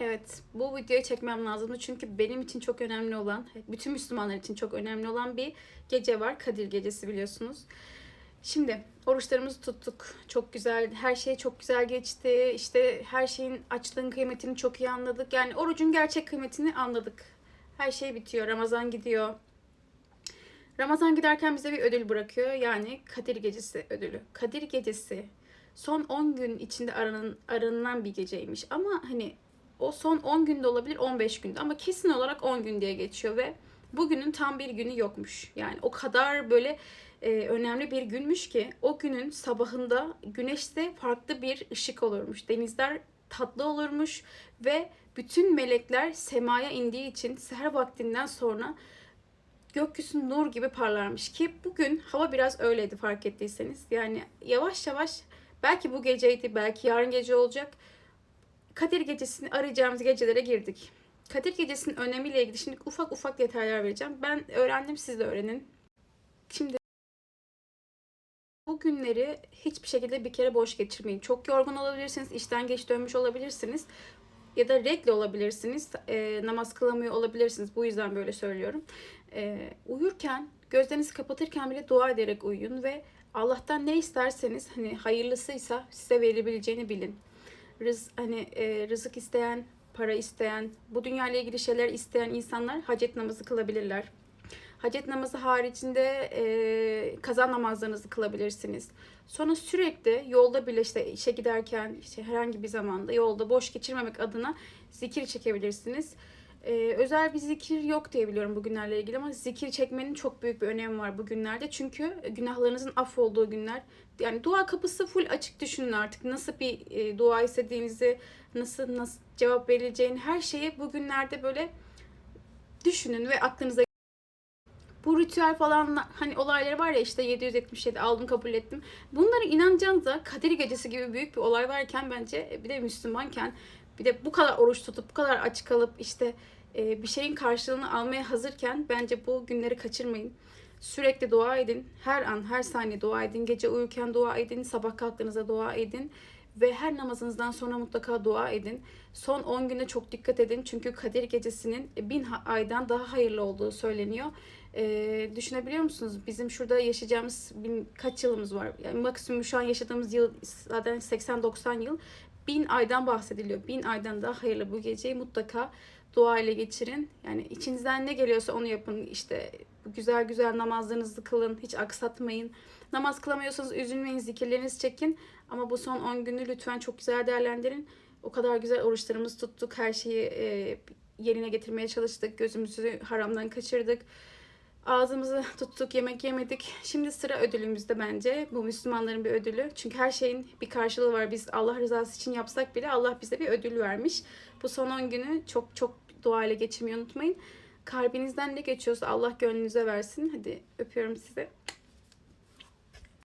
Evet, bu videoyu çekmem lazımdı çünkü benim için çok önemli olan, bütün Müslümanlar için çok önemli olan bir gece var. Kadir Gecesi biliyorsunuz. Şimdi oruçlarımızı tuttuk. Çok güzel, her şey çok güzel geçti. İşte her şeyin açlığın kıymetini çok iyi anladık. Yani orucun gerçek kıymetini anladık. Her şey bitiyor, Ramazan gidiyor. Ramazan giderken bize bir ödül bırakıyor. Yani Kadir Gecesi ödülü. Kadir Gecesi son 10 gün içinde aranın, aranılan bir geceymiş. Ama hani o son 10 günde olabilir 15 günde ama kesin olarak 10 gün diye geçiyor ve bugünün tam bir günü yokmuş. Yani o kadar böyle e, önemli bir günmüş ki o günün sabahında güneşte farklı bir ışık olurmuş. Denizler tatlı olurmuş ve bütün melekler semaya indiği için seher vaktinden sonra gökyüzü nur gibi parlarmış ki bugün hava biraz öyleydi fark ettiyseniz. Yani yavaş yavaş belki bu geceydi belki yarın gece olacak. Kadir gecesini arayacağımız gecelere girdik. Kadir gecesinin önemiyle ilgili şimdi ufak ufak detaylar vereceğim. Ben öğrendim siz de öğrenin. Şimdi bu günleri hiçbir şekilde bir kere boş geçirmeyin. Çok yorgun olabilirsiniz, işten geç dönmüş olabilirsiniz ya da regle olabilirsiniz, e, namaz kılamıyor olabilirsiniz. Bu yüzden böyle söylüyorum. E, uyurken, gözlerinizi kapatırken bile dua ederek uyuyun ve Allah'tan ne isterseniz hani hayırlısıysa size verebileceğini bilin. Rız, hani e, rızık isteyen, para isteyen, bu dünyayla ilgili şeyler isteyen insanlar hacet namazı kılabilirler. Hacet namazı haricinde e, kaza namazlarınızı kılabilirsiniz. Sonra sürekli yolda bile işte işe giderken işte herhangi bir zamanda yolda boş geçirmemek adına zikir çekebilirsiniz. E, özel bir zikir yok diye biliyorum bugünlerle ilgili ama zikir çekmenin çok büyük bir önemi var bugünlerde. Çünkü günahlarınızın af olduğu günler. Yani dua kapısı full açık düşünün artık. Nasıl bir e, dua istediğinizi, nasıl nasıl cevap verileceğini her şeyi bugünlerde böyle düşünün ve aklınıza bu ritüel falan hani olayları var ya işte 777 aldım kabul ettim. Bunlara inanacağınıza Kadir Gecesi gibi büyük bir olay varken bence bir de Müslümanken bir de bu kadar oruç tutup bu kadar aç kalıp işte e, bir şeyin karşılığını almaya hazırken bence bu günleri kaçırmayın. Sürekli dua edin. Her an, her saniye dua edin. Gece uyurken dua edin. Sabah kalktığınızda dua edin. Ve her namazınızdan sonra mutlaka dua edin. Son 10 güne çok dikkat edin. Çünkü Kadir Gecesi'nin bin aydan daha hayırlı olduğu söyleniyor. Ee, düşünebiliyor musunuz? Bizim şurada yaşayacağımız bin, kaç yılımız var? Yani maksimum şu an yaşadığımız yıl zaten 80-90 yıl. Bin aydan bahsediliyor. Bin aydan daha hayırlı bu geceyi mutlaka dua ile geçirin. Yani içinizden ne geliyorsa onu yapın. İşte güzel güzel namazlarınızı kılın. Hiç aksatmayın. Namaz kılamıyorsanız üzülmeyin. Zikirlerinizi çekin. Ama bu son 10 günü lütfen çok güzel değerlendirin. O kadar güzel oruçlarımızı tuttuk. Her şeyi e, yerine getirmeye çalıştık. Gözümüzü haramdan kaçırdık. Ağzımızı tuttuk, yemek yemedik. Şimdi sıra ödülümüzde bence. Bu Müslümanların bir ödülü. Çünkü her şeyin bir karşılığı var. Biz Allah rızası için yapsak bile Allah bize bir ödül vermiş. Bu son 10 günü çok çok dua ile geçirmeyi unutmayın. Kalbinizden ne geçiyorsa Allah gönlünüze versin. Hadi öpüyorum sizi.